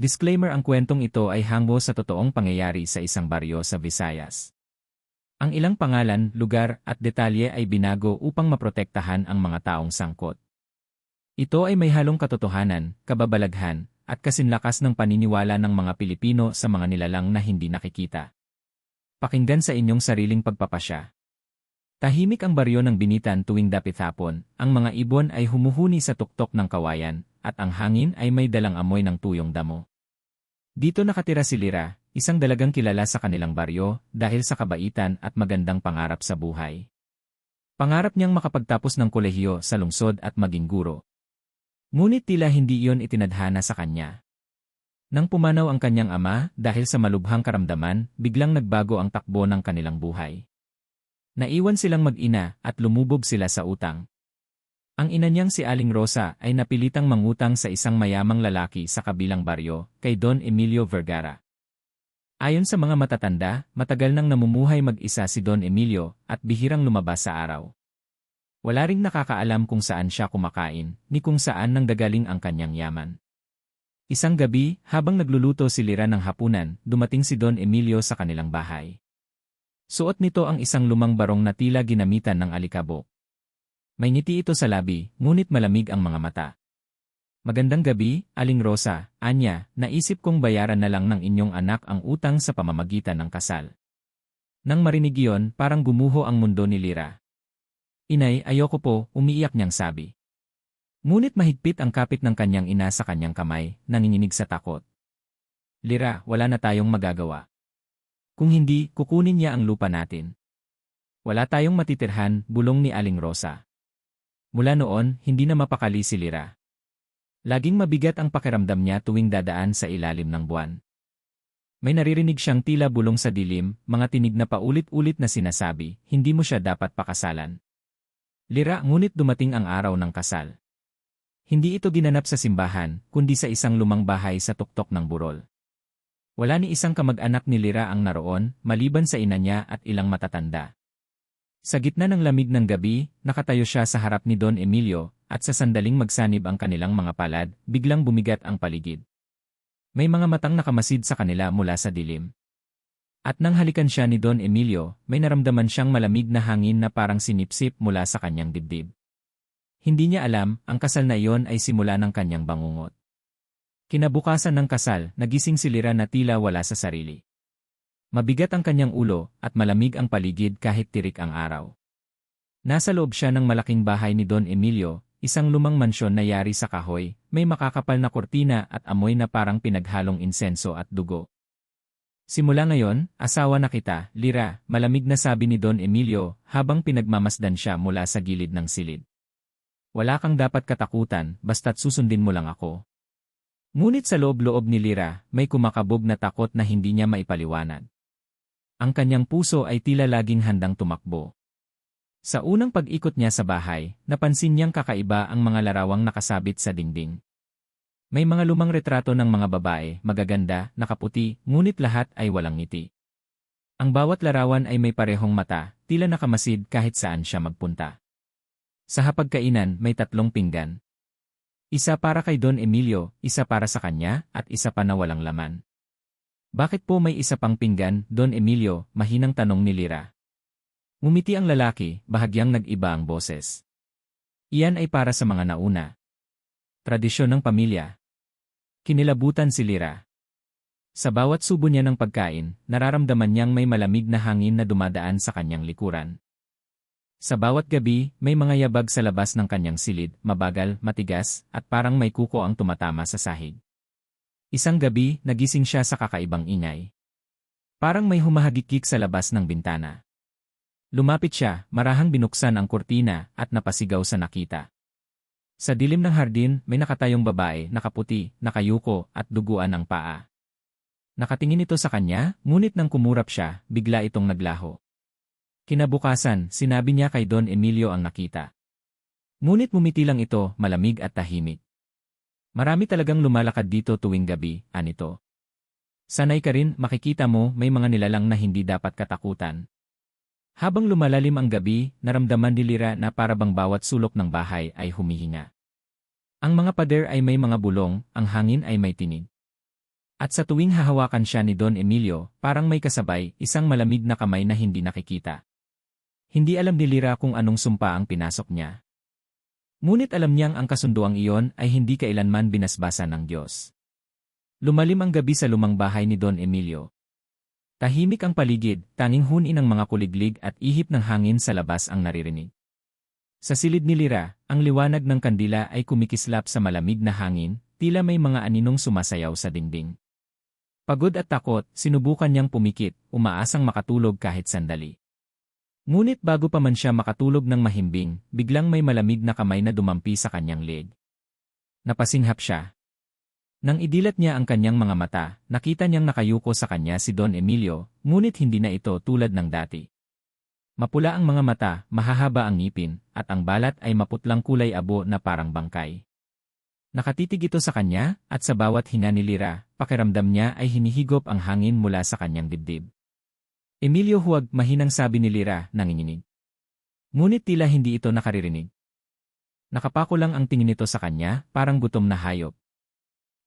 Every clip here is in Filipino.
Disclaimer ang kwentong ito ay hango sa totoong pangyayari sa isang baryo sa Visayas. Ang ilang pangalan, lugar, at detalye ay binago upang maprotektahan ang mga taong sangkot. Ito ay may halong katotohanan, kababalaghan, at kasinlakas ng paniniwala ng mga Pilipino sa mga nilalang na hindi nakikita. Pakinggan sa inyong sariling pagpapasya. Tahimik ang baryo ng binitan tuwing dapit hapon, ang mga ibon ay humuhuni sa tuktok ng kawayan, at ang hangin ay may dalang amoy ng tuyong damo. Dito nakatira si Lira, isang dalagang kilala sa kanilang baryo dahil sa kabaitan at magandang pangarap sa buhay. Pangarap niyang makapagtapos ng kolehiyo sa lungsod at maging guro. Ngunit tila hindi iyon itinadhana sa kanya. Nang pumanaw ang kanyang ama dahil sa malubhang karamdaman, biglang nagbago ang takbo ng kanilang buhay. Naiwan silang mag-ina at lumubog sila sa utang. Ang ina niyang si Aling Rosa ay napilitang mangutang sa isang mayamang lalaki sa kabilang baryo, kay Don Emilio Vergara. Ayon sa mga matatanda, matagal nang namumuhay mag-isa si Don Emilio at bihirang lumabas sa araw. Wala ring nakakaalam kung saan siya kumakain, ni kung saan nang dagaling ang kanyang yaman. Isang gabi, habang nagluluto si Lira ng hapunan, dumating si Don Emilio sa kanilang bahay. Suot nito ang isang lumang barong na tila ginamitan ng alikabok. May ngiti ito sa labi, ngunit malamig ang mga mata. Magandang gabi, Aling Rosa, Anya, naisip kong bayaran na lang ng inyong anak ang utang sa pamamagitan ng kasal. Nang marinig iyon, parang gumuho ang mundo ni Lira. Inay, ayoko po, umiiyak niyang sabi. Ngunit mahigpit ang kapit ng kanyang ina sa kanyang kamay, nanginginig sa takot. Lira, wala na tayong magagawa. Kung hindi, kukunin niya ang lupa natin. Wala tayong matitirhan, bulong ni Aling Rosa. Mula noon, hindi na mapakali si Lira. Laging mabigat ang pakiramdam niya tuwing dadaan sa ilalim ng buwan. May naririnig siyang tila bulong sa dilim, mga tinig na paulit-ulit na sinasabi, hindi mo siya dapat pakasalan. Lira ngunit dumating ang araw ng kasal. Hindi ito ginanap sa simbahan, kundi sa isang lumang bahay sa tuktok ng burol. Wala ni isang kamag-anak ni Lira ang naroon, maliban sa ina niya at ilang matatanda. Sa gitna ng lamig ng gabi, nakatayo siya sa harap ni Don Emilio, at sa sandaling magsanib ang kanilang mga palad, biglang bumigat ang paligid. May mga matang nakamasid sa kanila mula sa dilim. At nang halikan siya ni Don Emilio, may naramdaman siyang malamig na hangin na parang sinipsip mula sa kanyang dibdib. Hindi niya alam, ang kasal na iyon ay simula ng kanyang bangungot. Kinabukasan ng kasal, nagising si Lira na tila wala sa sarili. Mabigat ang kanyang ulo, at malamig ang paligid kahit tirik ang araw. Nasa loob siya ng malaking bahay ni Don Emilio, isang lumang mansyon na yari sa kahoy, may makakapal na kortina at amoy na parang pinaghalong insenso at dugo. Simula ngayon, asawa na kita, Lira, malamig na sabi ni Don Emilio habang pinagmamasdan siya mula sa gilid ng silid. Wala kang dapat katakutan, basta't susundin mo lang ako. Ngunit sa loob-loob ni Lira, may kumakabog na takot na hindi niya maipaliwanag. Ang kanyang puso ay tila laging handang tumakbo. Sa unang pag-ikot niya sa bahay, napansin niyang kakaiba ang mga larawang nakasabit sa dingding. May mga lumang retrato ng mga babae, magaganda, nakaputi, ngunit lahat ay walang ngiti. Ang bawat larawan ay may parehong mata, tila nakamasid kahit saan siya magpunta. Sa hapagkainan, may tatlong pinggan. Isa para kay Don Emilio, isa para sa kanya, at isa pa na walang laman. Bakit po may isa pang pinggan, Don Emilio, mahinang tanong ni Lira. Ngumiti ang lalaki, bahagyang nag-iba ang boses. Iyan ay para sa mga nauna. Tradisyon ng pamilya, Kinilabutan si Lira. Sa bawat subo niya ng pagkain, nararamdaman niyang may malamig na hangin na dumadaan sa kanyang likuran. Sa bawat gabi, may mga yabag sa labas ng kanyang silid, mabagal, matigas, at parang may kuko ang tumatama sa sahig. Isang gabi, nagising siya sa kakaibang ingay. Parang may humahagikik sa labas ng bintana. Lumapit siya, marahang binuksan ang kurtina, at napasigaw sa nakita. Sa dilim ng hardin, may nakatayong babae, nakaputi, nakayuko, at duguan ang paa. Nakatingin ito sa kanya, ngunit nang kumurap siya, bigla itong naglaho. Kinabukasan, sinabi niya kay Don Emilio ang nakita. Ngunit mumiti lang ito, malamig at tahimik. Marami talagang lumalakad dito tuwing gabi, anito. Sanay ka rin, makikita mo, may mga nilalang na hindi dapat katakutan. Habang lumalalim ang gabi, naramdaman ni Lira na parabang bawat sulok ng bahay ay humihinga. Ang mga pader ay may mga bulong, ang hangin ay may tinig. At sa tuwing hahawakan siya ni Don Emilio, parang may kasabay, isang malamig na kamay na hindi nakikita. Hindi alam ni Lira kung anong sumpa ang pinasok niya. Ngunit alam niyang ang kasunduang iyon ay hindi kailanman binasbasan ng Diyos. Lumalim ang gabi sa lumang bahay ni Don Emilio. Tahimik ang paligid, tanging hunin ng mga kuliglig at ihip ng hangin sa labas ang naririnig. Sa silid ni Lira, ang liwanag ng kandila ay kumikislap sa malamig na hangin, tila may mga aninong sumasayaw sa dingding. Pagod at takot, sinubukan niyang pumikit, umaasang makatulog kahit sandali. Ngunit bago pa man siya makatulog ng mahimbing, biglang may malamig na kamay na dumampi sa kanyang leg. Napasinghap siya. Nang idilat niya ang kanyang mga mata, nakita niyang nakayuko sa kanya si Don Emilio, ngunit hindi na ito tulad ng dati. Mapula ang mga mata, mahahaba ang ngipin, at ang balat ay maputlang kulay abo na parang bangkay. Nakatitig ito sa kanya, at sa bawat hinga ni Lira, pakiramdam niya ay hinihigop ang hangin mula sa kanyang dibdib. Emilio huwag mahinang sabi ni Lira, nanginginig. Ngunit tila hindi ito nakaririnig. Nakapako lang ang tingin nito sa kanya, parang gutom na hayop.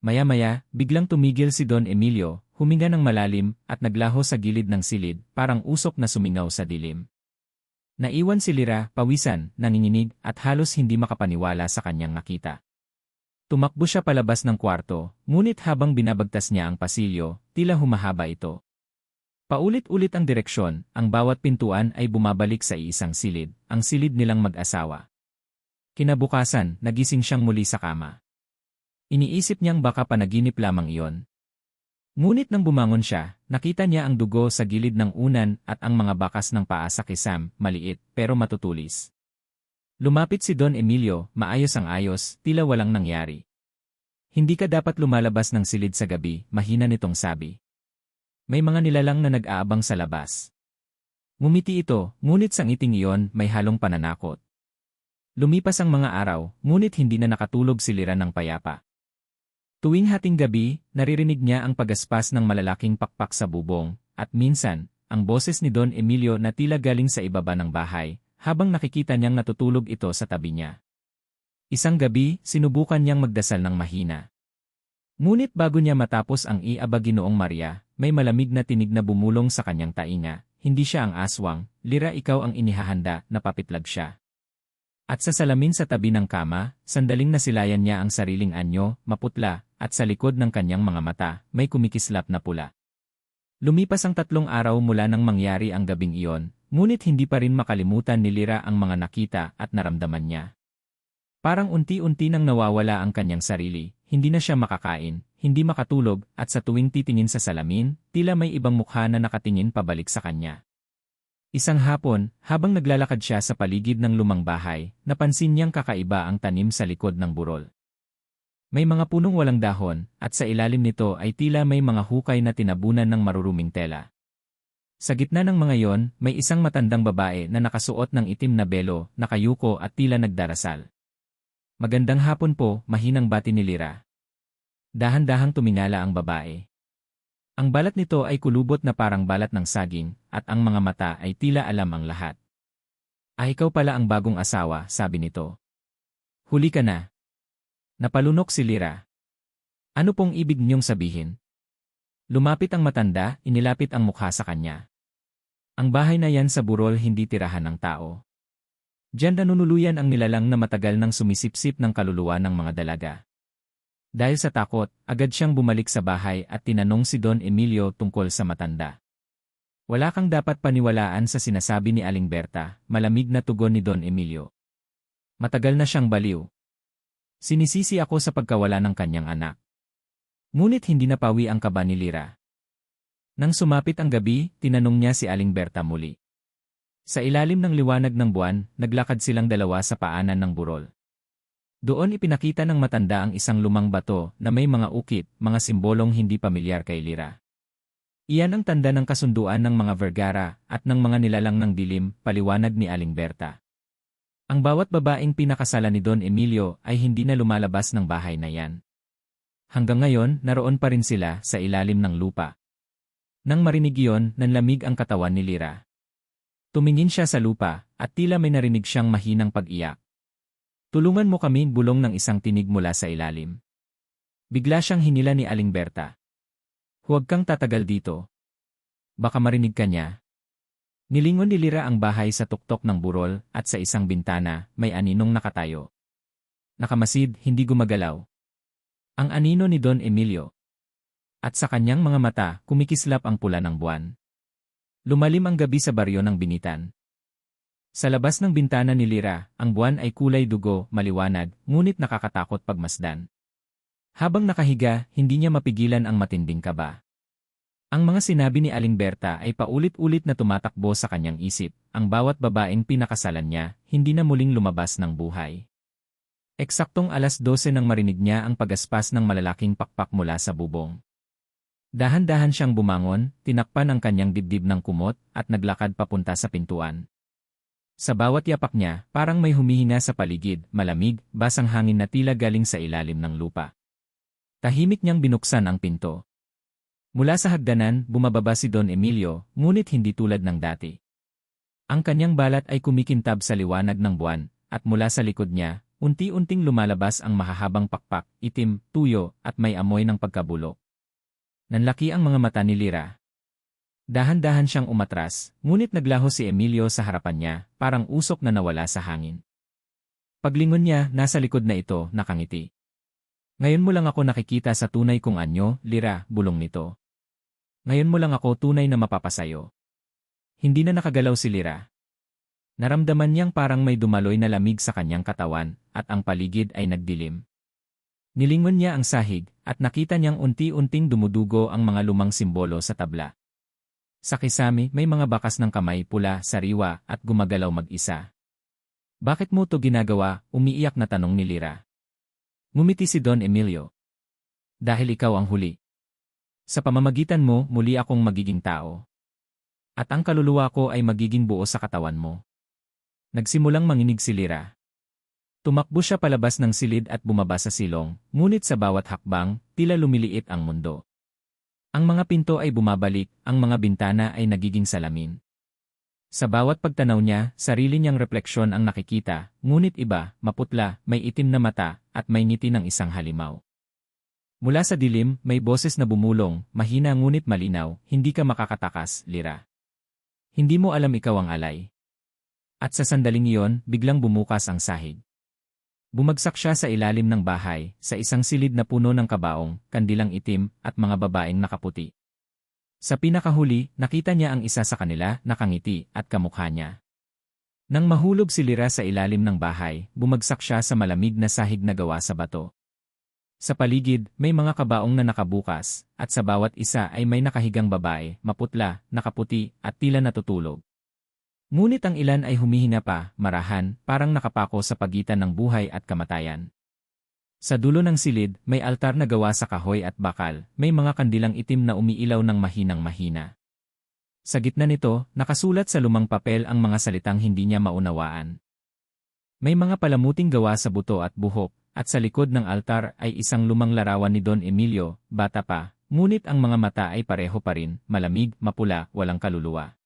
Maya-maya, biglang tumigil si Don Emilio, huminga ng malalim, at naglaho sa gilid ng silid, parang usok na sumingaw sa dilim. Naiwan si Lira, pawisan, nanginginig, at halos hindi makapaniwala sa kanyang nakita. Tumakbo siya palabas ng kwarto, ngunit habang binabagtas niya ang pasilyo, tila humahaba ito. Paulit-ulit ang direksyon, ang bawat pintuan ay bumabalik sa iisang silid, ang silid nilang mag-asawa. Kinabukasan, nagising siyang muli sa kama. Iniisip niyang baka panaginip lamang iyon. Ngunit nang bumangon siya, nakita niya ang dugo sa gilid ng unan at ang mga bakas ng paa sa kisam, maliit, pero matutulis. Lumapit si Don Emilio, maayos ang ayos, tila walang nangyari. Hindi ka dapat lumalabas ng silid sa gabi, mahina nitong sabi. May mga nilalang na nag-aabang sa labas. Ngumiti ito, ngunit sa ngiting iyon may halong pananakot. Lumipas ang mga araw, ngunit hindi na nakatulog si Lira ng payapa. Tuwing hating gabi, naririnig niya ang pagaspas ng malalaking pakpak sa bubong, at minsan, ang boses ni Don Emilio na tila galing sa ibaba ng bahay, habang nakikita niyang natutulog ito sa tabi niya. Isang gabi, sinubukan niyang magdasal ng mahina. Ngunit bago niya matapos ang iaba Ginoong Maria, may malamig na tinig na bumulong sa kanyang tainga, hindi siya ang aswang, lira ikaw ang inihahanda, napapitlag siya. At sa salamin sa tabi ng kama, sandaling nasilayan niya ang sariling anyo, maputla, at sa likod ng kanyang mga mata, may kumikislap na pula. Lumipas ang tatlong araw mula nang mangyari ang gabing iyon, ngunit hindi pa rin makalimutan ni Lira ang mga nakita at naramdaman niya. Parang unti-unti nang nawawala ang kanyang sarili, hindi na siya makakain, hindi makatulog, at sa tuwing titingin sa salamin, tila may ibang mukha na nakatingin pabalik sa kanya. Isang hapon, habang naglalakad siya sa paligid ng lumang bahay, napansin niyang kakaiba ang tanim sa likod ng burol. May mga punong walang dahon, at sa ilalim nito ay tila may mga hukay na tinabunan ng maruruming tela. Sa gitna ng mga yon, may isang matandang babae na nakasuot ng itim na belo, nakayuko at tila nagdarasal. Magandang hapon po, mahinang bati ni Lira. Dahan-dahang tumingala ang babae. Ang balat nito ay kulubot na parang balat ng saging, at ang mga mata ay tila alam ang lahat. Ah ikaw pala ang bagong asawa, sabi nito. Huli ka na. Napalunok si Lira. Ano pong ibig niyong sabihin? Lumapit ang matanda, inilapit ang mukha sa kanya. Ang bahay na yan sa burol hindi tirahan ng tao. Diyan nanunuluyan ang nilalang na matagal nang sumisipsip ng kaluluwa ng mga dalaga. Dahil sa takot, agad siyang bumalik sa bahay at tinanong si Don Emilio tungkol sa matanda. Wala kang dapat paniwalaan sa sinasabi ni Aling Berta, malamig na tugon ni Don Emilio. Matagal na siyang baliw, Sinisisi ako sa pagkawala ng kanyang anak. Ngunit hindi napawi ang kaba ni Lira. Nang sumapit ang gabi, tinanong niya si Aling Berta muli. Sa ilalim ng liwanag ng buwan, naglakad silang dalawa sa paanan ng burol. Doon ipinakita ng matanda ang isang lumang bato na may mga ukit, mga simbolong hindi pamilyar kay Lira. Iyan ang tanda ng kasunduan ng mga Vergara at ng mga nilalang ng dilim, paliwanag ni Aling Berta. Ang bawat babaeng pinakasala ni Don Emilio ay hindi na lumalabas ng bahay na yan. Hanggang ngayon, naroon pa rin sila sa ilalim ng lupa. Nang marinig iyon, nanlamig ang katawan ni Lira. Tumingin siya sa lupa, at tila may narinig siyang mahinang pag-iyak. Tulungan mo kami bulong ng isang tinig mula sa ilalim. Bigla siyang hinila ni Aling Berta. Huwag kang tatagal dito. Baka marinig ka niya. Nilingon ni Lira ang bahay sa tuktok ng burol at sa isang bintana may aninong nakatayo. Nakamasid, hindi gumagalaw. Ang anino ni Don Emilio. At sa kanyang mga mata, kumikislap ang pula ng buwan. Lumalim ang gabi sa baryo ng Binitan. Sa labas ng bintana ni Lira, ang buwan ay kulay dugo, maliwanag, ngunit nakakatakot pagmasdan. Habang nakahiga, hindi niya mapigilan ang matinding kaba. Ang mga sinabi ni Aling Berta ay paulit-ulit na tumatakbo sa kanyang isip, ang bawat babaeng pinakasalan niya, hindi na muling lumabas ng buhay. Eksaktong alas 12 nang marinig niya ang pagaspas ng malalaking pakpak mula sa bubong. Dahan-dahan siyang bumangon, tinakpan ang kanyang dibdib ng kumot, at naglakad papunta sa pintuan. Sa bawat yapak niya, parang may humihinga sa paligid, malamig, basang hangin na tila galing sa ilalim ng lupa. Tahimik niyang binuksan ang pinto. Mula sa hagdanan, bumababa si Don Emilio, ngunit hindi tulad ng dati. Ang kanyang balat ay kumikintab sa liwanag ng buwan, at mula sa likod niya, unti-unting lumalabas ang mahahabang pakpak, itim, tuyo, at may amoy ng pagkabulok. Nanlaki ang mga mata ni Lira. Dahan-dahan siyang umatras, ngunit naglaho si Emilio sa harapan niya, parang usok na nawala sa hangin. Paglingon niya, nasa likod na ito, nakangiti. Ngayon mo lang ako nakikita sa tunay kong anyo, Lira, bulong nito. Ngayon mo lang ako tunay na mapapasayo. Hindi na nakagalaw si Lira. Naramdaman niyang parang may dumaloy na lamig sa kanyang katawan, at ang paligid ay nagdilim. Nilingon niya ang sahig, at nakita niyang unti-unting dumudugo ang mga lumang simbolo sa tabla. Sa kisami, may mga bakas ng kamay pula, sariwa, at gumagalaw mag-isa. Bakit mo to ginagawa? Umiiyak na tanong ni Lira. Ngumiti si Don Emilio. Dahil ikaw ang huli. Sa pamamagitan mo, muli akong magiging tao. At ang kaluluwa ko ay magiging buo sa katawan mo. Nagsimulang manginig si Lira. Tumakbo siya palabas ng silid at bumaba sa silong, ngunit sa bawat hakbang, tila lumiliit ang mundo. Ang mga pinto ay bumabalik, ang mga bintana ay nagiging salamin. Sa bawat pagtanaw niya, sarili niyang refleksyon ang nakikita, ngunit iba, maputla, may itim na mata, at may ngiti ng isang halimaw. Mula sa dilim, may boses na bumulong, mahina ngunit malinaw, hindi ka makakatakas, Lira. Hindi mo alam ikaw ang alay. At sa sandaling iyon, biglang bumukas ang sahig. Bumagsak siya sa ilalim ng bahay, sa isang silid na puno ng kabaong, kandilang itim, at mga babaeng nakaputi. Sa pinakahuli, nakita niya ang isa sa kanila, nakangiti, at kamukha niya. Nang mahulog si Lira sa ilalim ng bahay, bumagsak siya sa malamig na sahig na gawa sa bato. Sa paligid, may mga kabaong na nakabukas, at sa bawat isa ay may nakahigang babae, maputla, nakaputi, at tila natutulog. Ngunit ang ilan ay humihina pa, marahan, parang nakapako sa pagitan ng buhay at kamatayan. Sa dulo ng silid, may altar na gawa sa kahoy at bakal, may mga kandilang itim na umiilaw ng mahinang mahina. Sa gitna nito, nakasulat sa lumang papel ang mga salitang hindi niya maunawaan. May mga palamuting gawa sa buto at buhok, at sa likod ng altar ay isang lumang larawan ni Don Emilio, bata pa, ngunit ang mga mata ay pareho pa rin, malamig, mapula, walang kaluluwa.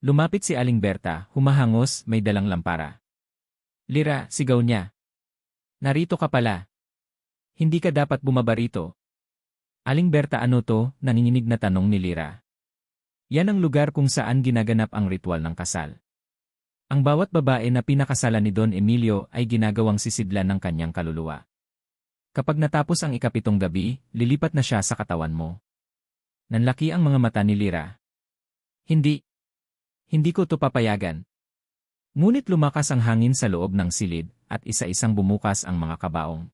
Lumapit si Aling Berta, humahangos, may dalang lampara. Lira, sigaw niya. Narito ka pala. Hindi ka dapat bumaba rito. Aling Berta ano to, nanginginig na tanong ni Lira. Yan ang lugar kung saan ginaganap ang ritual ng kasal. Ang bawat babae na pinakasalan ni Don Emilio ay ginagawang sisidlan ng kanyang kaluluwa. Kapag natapos ang ikapitong gabi, lilipat na siya sa katawan mo. Nanlaki ang mga mata ni Lira. Hindi, hindi ko to papayagan. Ngunit lumakas ang hangin sa loob ng silid, at isa-isang bumukas ang mga kabaong.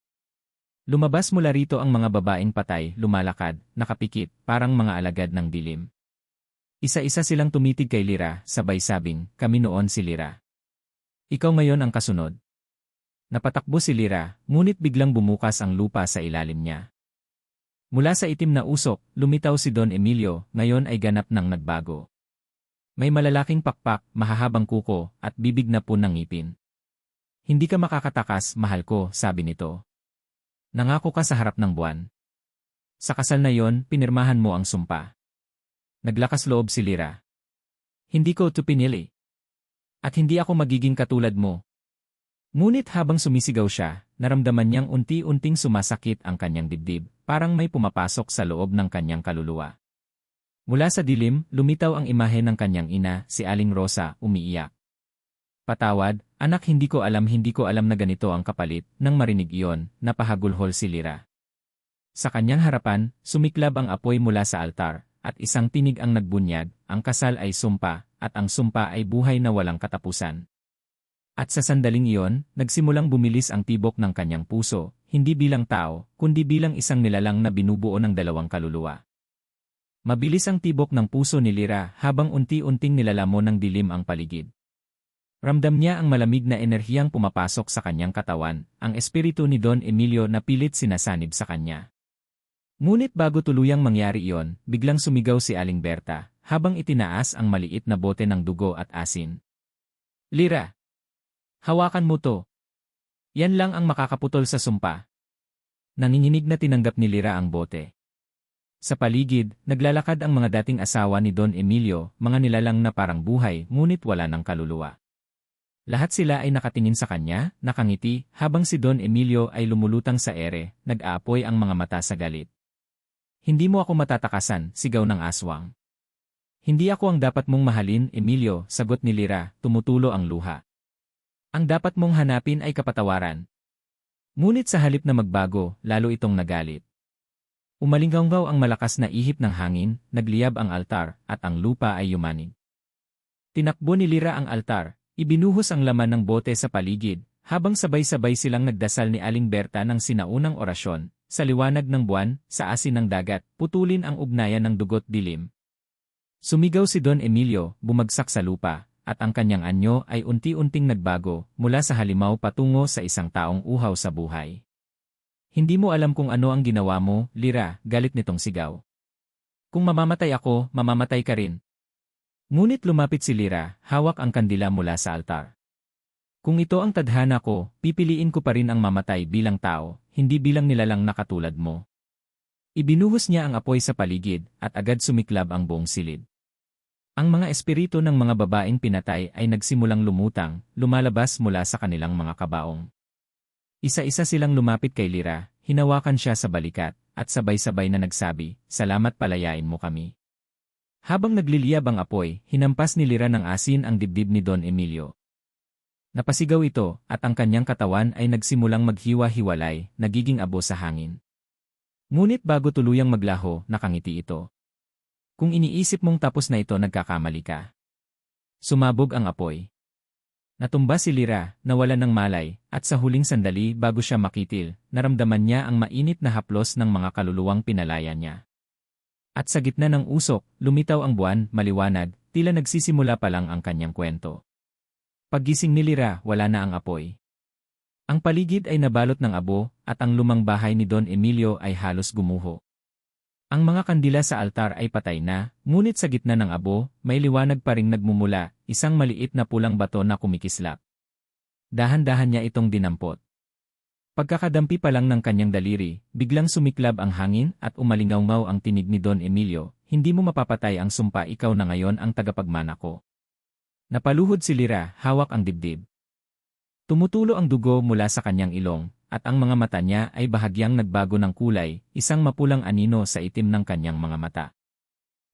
Lumabas mula rito ang mga babaeng patay, lumalakad, nakapikit, parang mga alagad ng dilim. Isa-isa silang tumitig kay Lira, sabay sabing, kami noon si Lira. Ikaw ngayon ang kasunod. Napatakbo si Lira, ngunit biglang bumukas ang lupa sa ilalim niya. Mula sa itim na usok, lumitaw si Don Emilio, ngayon ay ganap ng nagbago. May malalaking pakpak, mahahabang kuko, at bibig na po ng ngipin. Hindi ka makakatakas, mahal ko, sabi nito. Nangako ka sa harap ng buwan. Sa kasal na yon, pinirmahan mo ang sumpa. Naglakas loob si Lira. Hindi ko to pinili. At hindi ako magiging katulad mo. Ngunit habang sumisigaw siya, naramdaman niyang unti-unting sumasakit ang kanyang dibdib, parang may pumapasok sa loob ng kanyang kaluluwa. Mula sa dilim, lumitaw ang imahe ng kanyang ina, si Aling Rosa, umiiyak. Patawad, anak hindi ko alam hindi ko alam na ganito ang kapalit, nang marinig iyon, napahagulhol si Lira. Sa kanyang harapan, sumiklab ang apoy mula sa altar, at isang tinig ang nagbunyag, ang kasal ay sumpa, at ang sumpa ay buhay na walang katapusan. At sa sandaling iyon, nagsimulang bumilis ang tibok ng kanyang puso, hindi bilang tao, kundi bilang isang nilalang na binubuo ng dalawang kaluluwa. Mabilis ang tibok ng puso ni Lira habang unti-unting nilalamon ng dilim ang paligid. Ramdam niya ang malamig na enerhiyang pumapasok sa kanyang katawan, ang espiritu ni Don Emilio na pilit sinasanib sa kanya. Ngunit bago tuluyang mangyari iyon, biglang sumigaw si Aling Berta, habang itinaas ang maliit na bote ng dugo at asin. Lira, Hawakan mo to. Yan lang ang makakaputol sa sumpa. Nanginginig na tinanggap ni Lira ang bote. Sa paligid, naglalakad ang mga dating asawa ni Don Emilio, mga nilalang na parang buhay, ngunit wala ng kaluluwa. Lahat sila ay nakatingin sa kanya, nakangiti, habang si Don Emilio ay lumulutang sa ere, nag-aapoy ang mga mata sa galit. Hindi mo ako matatakasan, sigaw ng aswang. Hindi ako ang dapat mong mahalin, Emilio, sagot ni Lira, tumutulo ang luha. Ang dapat mong hanapin ay kapatawaran. Ngunit sa halip na magbago, lalo itong nagalit. Umalinggaw ang malakas na ihip ng hangin, nagliyab ang altar, at ang lupa ay yumanig. Tinakbo ni Lira ang altar, ibinuhos ang laman ng bote sa paligid, habang sabay-sabay silang nagdasal ni Aling Berta ng sinaunang orasyon, sa liwanag ng buwan, sa asin ng dagat, putulin ang ugnayan ng dugot dilim. Sumigaw si Don Emilio, bumagsak sa lupa, at ang kanyang anyo ay unti-unting nagbago mula sa halimaw patungo sa isang taong uhaw sa buhay. Hindi mo alam kung ano ang ginawa mo, Lira, galit nitong sigaw. Kung mamamatay ako, mamamatay ka rin. Ngunit lumapit si Lira, hawak ang kandila mula sa altar. Kung ito ang tadhana ko, pipiliin ko pa rin ang mamatay bilang tao, hindi bilang nilalang na katulad mo. Ibinuhos niya ang apoy sa paligid, at agad sumiklab ang buong silid. Ang mga espiritu ng mga babaeng pinatay ay nagsimulang lumutang, lumalabas mula sa kanilang mga kabaong. Isa-isa silang lumapit kay Lira, hinawakan siya sa balikat, at sabay-sabay na nagsabi, Salamat palayain mo kami. Habang nagliliyab ang apoy, hinampas ni Lira ng asin ang dibdib ni Don Emilio. Napasigaw ito, at ang kanyang katawan ay nagsimulang maghiwa-hiwalay, nagiging abo sa hangin. Ngunit bago tuluyang maglaho, nakangiti ito. Kung iniisip mong tapos na ito nagkakamali ka. Sumabog ang apoy. Natumba si Lira, nawalan ng malay, at sa huling sandali bago siya makitil, naramdaman niya ang mainit na haplos ng mga kaluluwang pinalaya niya. At sa gitna ng usok, lumitaw ang buwan, maliwanag, tila nagsisimula pa lang ang kanyang kwento. Paggising ni Lira, wala na ang apoy. Ang paligid ay nabalot ng abo, at ang lumang bahay ni Don Emilio ay halos gumuho. Ang mga kandila sa altar ay patay na, ngunit sa gitna ng abo, may liwanag pa ring nagmumula, isang maliit na pulang bato na kumikislap. Dahan-dahan niya itong dinampot. Pagkakadampi pa lang ng kanyang daliri, biglang sumiklab ang hangin at umalingaw ang tinig ni Don Emilio, hindi mo mapapatay ang sumpa ikaw na ngayon ang tagapagmana ko. Napaluhod si Lira, hawak ang dibdib. Tumutulo ang dugo mula sa kanyang ilong, at ang mga mata niya ay bahagyang nagbago ng kulay, isang mapulang anino sa itim ng kanyang mga mata.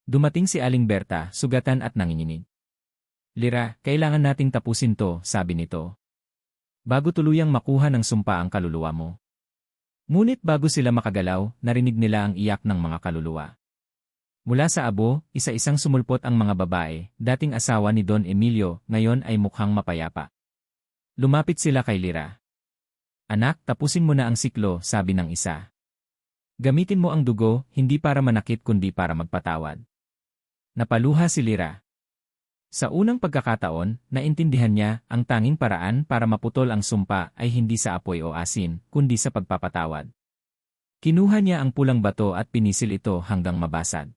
Dumating si Aling Berta, sugatan at nanginginig. Lira, kailangan nating tapusin to, sabi nito. Bago tuluyang makuha ng sumpa ang kaluluwa mo. Ngunit bago sila makagalaw, narinig nila ang iyak ng mga kaluluwa. Mula sa abo, isa-isang sumulpot ang mga babae, dating asawa ni Don Emilio, ngayon ay mukhang mapayapa. Lumapit sila kay Lira. Anak, tapusin mo na ang siklo, sabi ng isa. Gamitin mo ang dugo, hindi para manakit kundi para magpatawad. Napaluha si Lira. Sa unang pagkakataon, naintindihan niya, ang tanging paraan para maputol ang sumpa ay hindi sa apoy o asin, kundi sa pagpapatawad. Kinuha niya ang pulang bato at pinisil ito hanggang mabasag.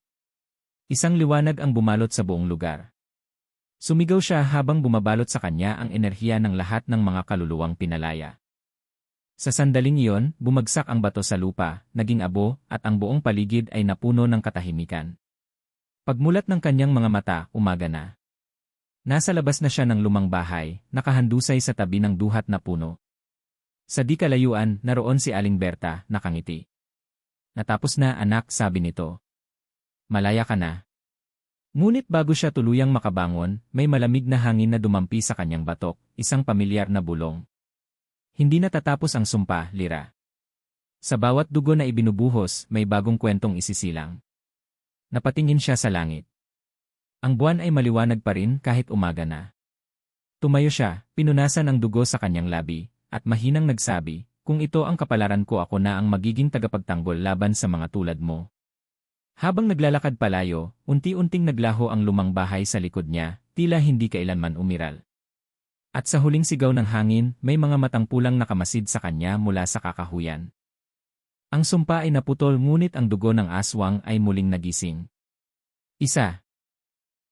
Isang liwanag ang bumalot sa buong lugar. Sumigaw siya habang bumabalot sa kanya ang enerhiya ng lahat ng mga kaluluwang pinalaya. Sa sandaling iyon, bumagsak ang bato sa lupa, naging abo, at ang buong paligid ay napuno ng katahimikan. Pagmulat ng kanyang mga mata, umaga na. Nasa labas na siya ng lumang bahay, nakahandusay sa tabi ng duhat na puno. Sa di kalayuan, naroon si Aling Berta, nakangiti. Natapos na anak sabi nito. Malaya ka na. Ngunit bago siya tuluyang makabangon, may malamig na hangin na dumampi sa kanyang batok, isang pamilyar na bulong. Hindi natatapos ang sumpa, Lira. Sa bawat dugo na ibinubuhos, may bagong kwentong isisilang. Napatingin siya sa langit. Ang buwan ay maliwanag pa rin kahit umaga na. Tumayo siya, pinunasan ang dugo sa kanyang labi, at mahinang nagsabi, kung ito ang kapalaran ko ako na ang magiging tagapagtanggol laban sa mga tulad mo. Habang naglalakad palayo, unti-unting naglaho ang lumang bahay sa likod niya, tila hindi kailanman umiral. At sa huling sigaw ng hangin, may mga matang pulang nakamasid sa kanya mula sa kakahuyan. Ang sumpa ay naputol ngunit ang dugo ng aswang ay muling nagising. Isa,